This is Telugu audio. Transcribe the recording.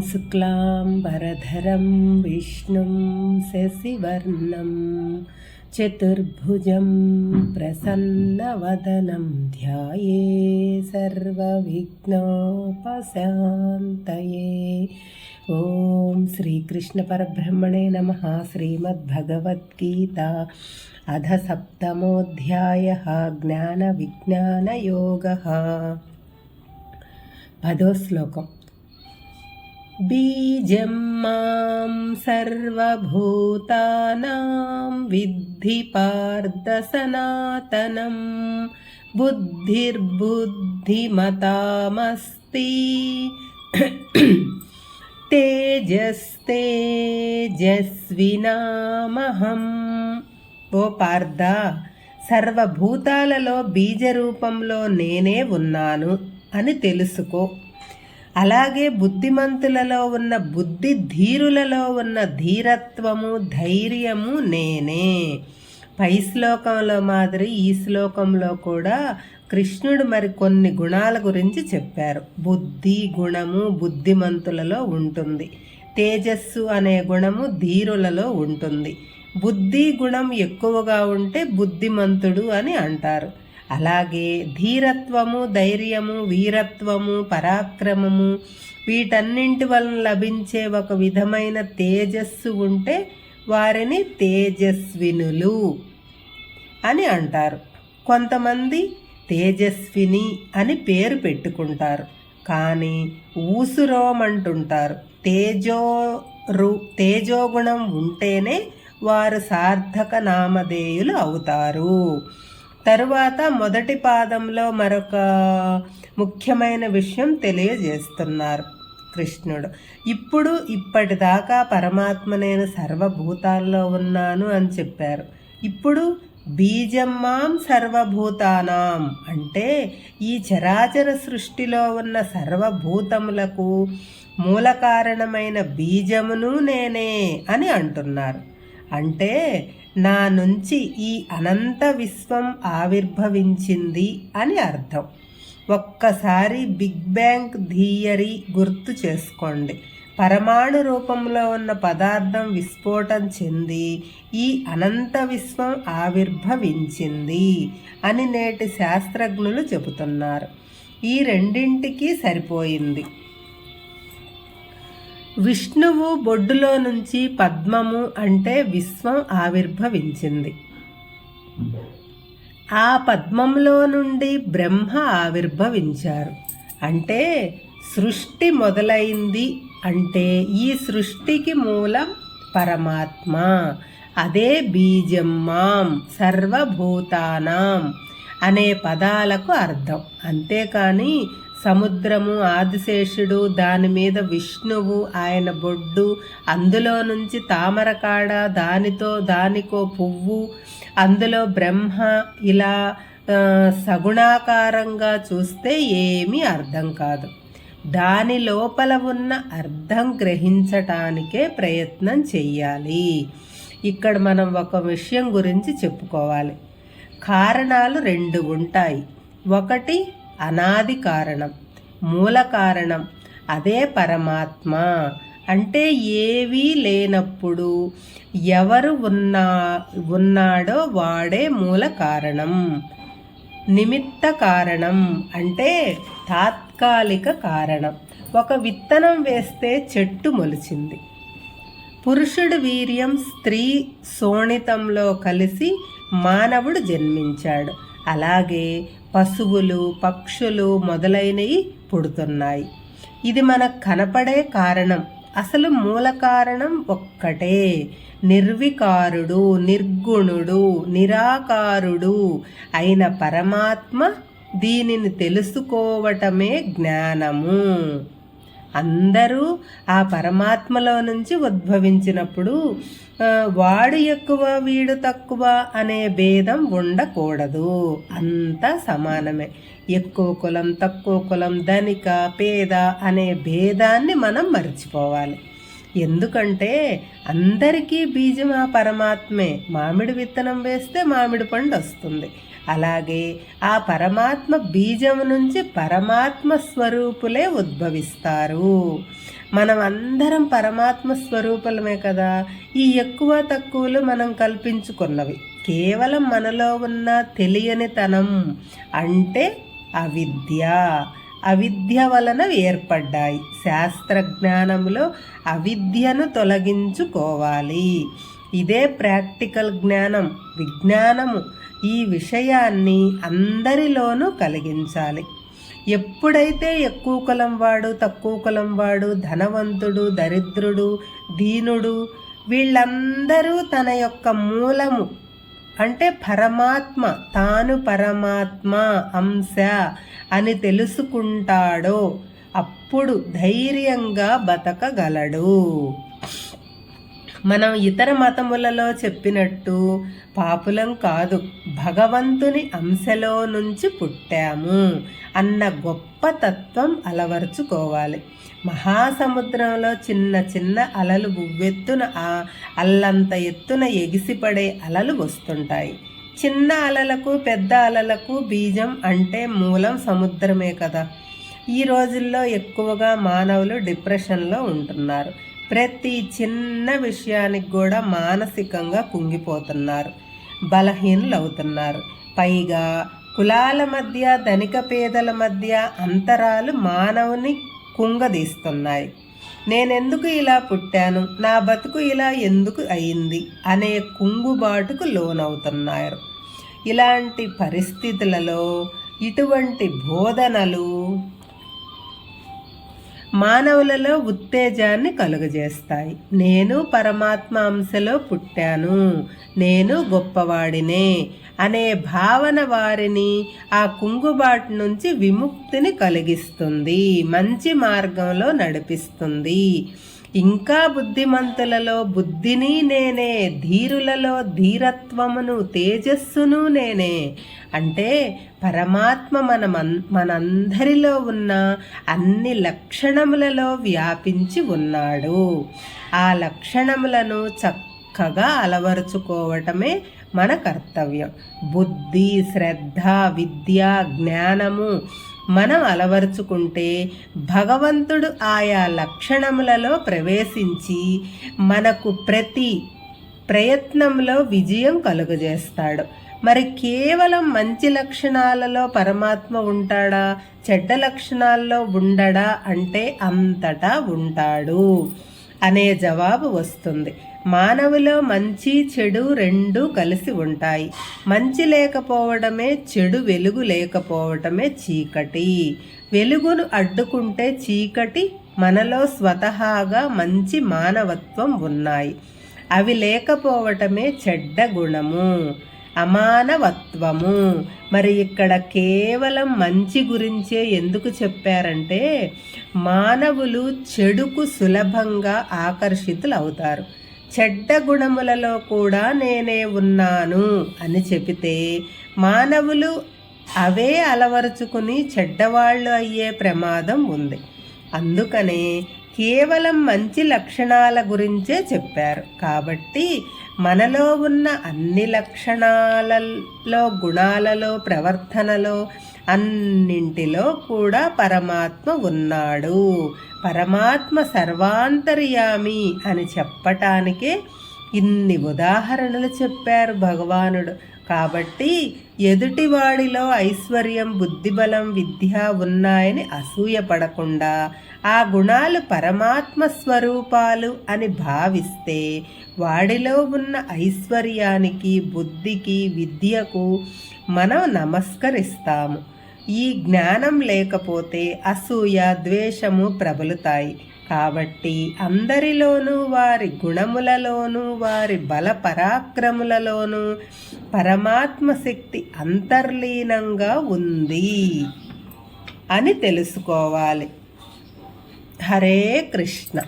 शुक्लाम्बरधरं विष्णुं शशिवर्णं चतुर्भुजं प्रसन्नवदनं ध्याये सर्वविघ्नोपशान्तये। ॐ श्रीकृष्णपरब्रह्मणे नमः। श्रीमद्भगवद्गीता अध सप्तमोऽध्यायः। ज्ञानविज्ञानयोगः। పదో శ్లోకం బీజం మాం సర్వభూతానాం విద్ధి పార్థ సనాతనం బుద్ధిర్బుద్ధిమతామస్తి తేజస్తేజస్వినామహం ఓ పార్థ సర్వభూతాలలో బీజ రూపంలో నేనే ఉన్నాను అని తెలుసుకో। అలాగే బుద్ధిమంతులలో ఉన్న బుద్ధి ధీరులలో ఉన్న ధీరత్వము ధైర్యము నేనే. పై శ్లోకంలో మాదిరి ఈ శ్లోకంలో కూడా కృష్ణుడు మరి కొన్ని గుణాల గురించి చెప్పారు. బుద్ధి గుణము బుద్ధిమంతులలో ఉంటుంది. తేజస్సు అనే గుణము ధీరులలో ఉంటుంది. బుద్ధి గుణం ఎక్కువగా ఉంటే బుద్ధిమంతుడు అని అంటారు. అలాగే ధీరత్వము ధైర్యము వీరత్వము పరాక్రమము వీటన్నింటి వలన లభించే ఒక విధమైన తేజస్సు ఉంటే వారిని తేజస్వినులు అని అంటారు. కొంతమంది తేజస్విని అని పేరు పెట్టుకుంటారు. కానీ ఊసురోమంటుంటారు. తేజో రు తేజోగుణం ఉంటేనే వారు సార్థక నామధేయులు అవుతారు. తరువాత మొదటి పాదంలో మరొక ముఖ్యమైన విషయం తెలియజేస్తున్నారు కృష్ణుడు. ఇప్పుడు ఇప్పటిదాకా పరమాత్మ నేను సర్వభూతాల్లో ఉన్నాను అని చెప్పారు. ఇప్పుడు బీజమ్మాం సర్వభూతానాం అంటే ఈ చరాచర సృష్టిలో ఉన్న సర్వభూతములకు మూల కారణమైన బీజమును నేనే అని అంటున్నారు. అంటే నా నుంచి ఈ అనంత విశ్వం ఆవిర్భవించింది అని అర్థం. ఒక్కసారి బిగ్ బ్యాంగ్ థియరీ గుర్తు చేసుకోండి. పరమాణు రూపంలో ఉన్న పదార్థం విస్ఫోటం చెంది ఈ అనంత విశ్వం ఆవిర్భవించింది అని నేటి శాస్త్రజ్ఞులు చెబుతున్నారు. ఈ రెండింటికి సరిపోయింది. విష్ణువు బొడ్డులో నుంచి పద్మము అంటే విశ్వం ఆవిర్భవించింది. ఆ పద్మంలో నుండి బ్రహ్మ ఆవిర్భవించారు. అంటే సృష్టి మొదలైంది అంటే ఈ సృష్టికి మూలం పరమాత్మ. అదే బీజం మాం సర్వభూతానాం అనే పదాలకు అర్థం. అంతేకాని సముద్రము ఆదిశేషుడు దాని మీద విష్ణువు ఆయన బొడ్డు అందులో నుంచి తామరకాడ దానితో దానికో పువ్వు అందులో బ్రహ్మ ఇలా సగుణాకారంగా చూస్తే ఏమీ అర్థం కాదు. దాని లోపల ఉన్న అర్థం గ్రహించటానికే ప్రయత్నం చెయ్యాలి. ఇక్కడ మనం ఒక విషయం గురించి చెప్పుకోవాలి. కారణాలు రెండు ఉంటాయి. ఒకటి అనాది కారణం మూల కారణం. అదే పరమాత్మ. అంటే ఏవీ లేనప్పుడు ఎవరు ఉన్నా ఉన్నాడో వాడే మూల కారణం. నిమిత్త కారణం అంటే తాత్కాలిక కారణం. ఒక విత్తనం వేస్తే చెట్టు మొలిచింది. పురుషుడు వీర్యం స్త్రీ శోణితంలో కలిసి మానవుడు జన్మించాడు. అలాగే పశువులు పక్షులు మొదలైనవి పుడుతున్నాయి. ఇది మనకు కనపడే కారణం. అసలు మూల కారణం ఒక్కటే. నిర్వికారుడు నిర్గుణుడు నిరాకారుడు అయిన పరమాత్మ దీనిని తెలుసుకోవటమే జ్ఞానము. అందరూ ఆ పరమాత్మలో నుంచి ఉద్భవించినప్పుడు వాడు ఎక్కువ వీడు తక్కువ అనే భేదం ఉండకూడదు. అంతా సమానమే. ఎక్కువ కులం తక్కువ కులం ధనిక పేద అనే భేదాన్ని మనం మర్చిపోవాలి. ఎందుకంటే అందరికీ బీజం ఆ పరమాత్మే. మామిడి విత్తనం వేస్తే మామిడి పండు వస్తుంది. అలాగే ఆ పరమాత్మ బీజం నుంచి పరమాత్మ స్వరూపులే ఉద్భవిస్తారు. మనం అందరం పరమాత్మ స్వరూపులమే కదా. ఈ ఎక్కువ తక్కువలు మనం కల్పించుకున్నవి. కేవలం మనలో ఉన్న తెలియనితనం అంటే అవిద్య. అవిద్య వలన ఏర్పడ్డాయి. శాస్త్రజ్ఞానంలో అవిద్యను తొలగించుకోవాలి. ఇదే ప్రాక్టికల్ జ్ఞానం విజ్ఞానము. ఈ విషయాన్ని అందరిలోనూ కలిగించాలి. ఎప్పుడైతే ఎక్కువ కులం వాడు తక్కువ కులం వాడు ధనవంతుడు దరిద్రుడు దీనుడు వీళ్ళందరూ తన యొక్క మూలము. అంటే పరమాత్మ తాను పరమాత్మ అంశ అని తెలుసుకుంటాడో అప్పుడు ధైర్యంగా బతకగలడు. మనం ఇతర మతములలో చెప్పినట్టు పాపులం కాదు. భగవంతుని అంశలో నుంచి పుట్టాము అన్న గొప్ప తత్వం అలవర్చుకోవాలి. మహాసముద్రంలో చిన్న చిన్న అలలు ఉవ్వెత్తున ఆ అల్లంత ఎత్తున ఎగిసిపడే అలలు వస్తుంటాయి. చిన్న అలలకు పెద్ద అలలకు బీజం అంటే మూలం సముద్రమే కదా. ఈ రోజుల్లో ఎక్కువగా మానవులు డిప్రెషన్లో ఉంటున్నారు. ప్రతి చిన్న విషయానికి కూడా మానసికంగా కుంగిపోతున్నారు. బలహీనులు అవుతున్నారు పైగా కులాల మధ్య ధనిక పేదల మధ్య అంతరాలు మానవుని కుంగదీస్తున్నాయి. నేనెందుకు ఇలా పుట్టాను? నా బతుకు ఇలా ఎందుకు అయింది? అనే కుంగుబాటుకు లోనవుతున్నారు. ఇలాంటి పరిస్థితులలో ఇటువంటి బోధనలు మానవులలో ఉత్తేజాన్ని కలుగజేస్తాయి. నేను పరమాత్మ అంశలో పుట్టాను. నేను గొప్పవాడినే అనే భావన వారిని ఆ కుంగుబాటు నుంచి విముక్తిని కలిగిస్తుంది. మంచి మార్గంలో నడిపిస్తుంది. ఇంకా బుద్ధిమంతులలో బుద్ధిని నేనే ధీరులలో ధీరత్వమును తేజస్సును నేనే. అంటే పరమాత్మ మన మనందరిలో ఉన్న అన్ని లక్షణములలో వ్యాపించి ఉన్నాడు. ఆ లక్షణములను చక్కగా అలవరుచుకోవటమే మన కర్తవ్యం. బుద్ధి శ్రద్ధ విద్య జ్ఞానము మనం అలవరుచుకుంటే భగవంతుడు ఆయా లక్షణములలో ప్రవేశించి మనకు ప్రతి ప్రయత్నంలో విజయం కలుగజేస్తాడు. మరి కేవలం మంచి లక్షణాలలో పరమాత్మ ఉంటాడా? చెడ్డ లక్షణాల్లో ఉండడా? అంటే అంతటా ఉంటాడు. అనే జవాబు వస్తుంది. మానవులో మంచి చెడు రెండు కలిసి ఉంటాయి. మంచి లేకపోవడమే చెడు వెలుగు లేకపోవటమే చీకటి. వెలుగును అడ్డుకుంటే చీకటి మనలో స్వతహాగా మంచి మానవత్వం ఉన్నాయి. అవి లేకపోవటమే చెడ్డ గుణము. అమానవత్వము. మరి ఇక్కడ కేవలం మంచి గురించే ఎందుకు చెప్పారంటే మానవులు చెడుకు సులభంగా ఆకర్షితులు అవుతారు చెడ్డ గుణములలో కూడా నేనే ఉన్నాను అని చెబితే మానవులు అవే అలవరుచుకుని చెడ్డవాళ్ళు అయ్యే ప్రమాదం ఉంది. అందుకనే కేవలం మంచి లక్షణాల గురించే చెప్పారు. కాబట్టి మనలో ఉన్న అన్ని లక్షణాలలో గుణాలలో ప్రవర్తనలో అన్నింటిలో కూడా పరమాత్మ ఉన్నాడు. పరమాత్మ సర్వాంతర్యామి అని చెప్పటానికే ఇన్ని ఉదాహరణలు చెప్పారు భగవానుడు. కాబట్టి ఎదుటివాడిలో ఐశ్వర్యం బుద్ధిబలం విద్య ఉన్నాయని అసూయపడకుండా ఆ గుణాలు పరమాత్మ స్వరూపాలు అని భావిస్తే వాడిలో ఉన్న ఐశ్వర్యానికి బుద్ధికి విద్యకు మనం నమస్కరిస్తాము. ఈ జ్ఞానం లేకపోతే అసూయ ద్వేషము ప్రబలుతాయి. కాబట్టి అందరిలోనూ వారి గుణములలోనూ వారి బల పరాక్రములలోనూ పరమాత్మ శక్తి అంతర్లీనంగా ఉంది అని తెలుసుకోవాలి. హరే కృష్ణ.